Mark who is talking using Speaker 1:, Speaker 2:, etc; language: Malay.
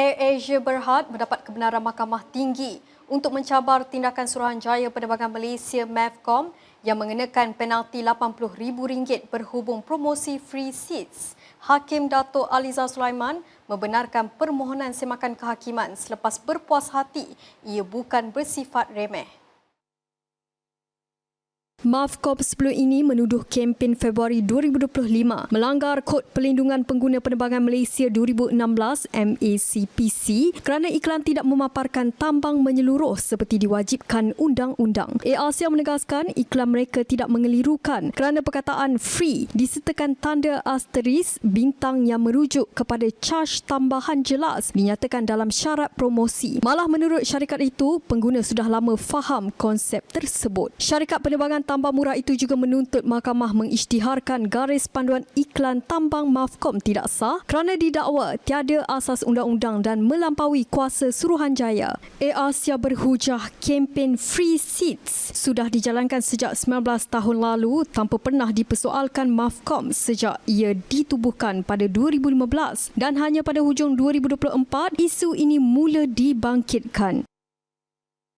Speaker 1: Air Asia Berhad mendapat kebenaran Mahkamah Tinggi untuk mencabar tindakan Suruhanjaya Penerbangan Malaysia MAVCOM yang mengenakan penalti RM80,000 berhubung promosi free seats. Hakim Dato' Aliza Sulaiman membenarkan permohonan semakan kehakiman selepas berpuas hati ia bukan bersifat remeh. MAFCOM 10 ini menuduh kempen Februari 2025 melanggar Kod Pelindungan Pengguna Penerbangan Malaysia 2016 MACPC kerana iklan tidak memaparkan tambang menyeluruh seperti diwajibkan undang-undang. ARC menegaskan iklan mereka tidak mengelirukan kerana perkataan free disertakan tanda asteris bintang yang merujuk kepada charge tambahan jelas dinyatakan dalam syarat promosi. Malah menurut syarikat itu, pengguna sudah lama faham konsep tersebut. Syarikat penerbangan tambang murah itu juga menuntut mahkamah mengisytiharkan garis panduan iklan tambang Mafcom tidak sah kerana didakwa tiada asas undang-undang dan melampaui kuasa Suruhanjaya. ARC berhujah kempen Free Seats sudah dijalankan sejak 19 tahun lalu tanpa pernah dipersoalkan Mafcom sejak ia ditubuhkan pada 2015 dan hanya pada hujung 2024 isu ini mula dibangkitkan.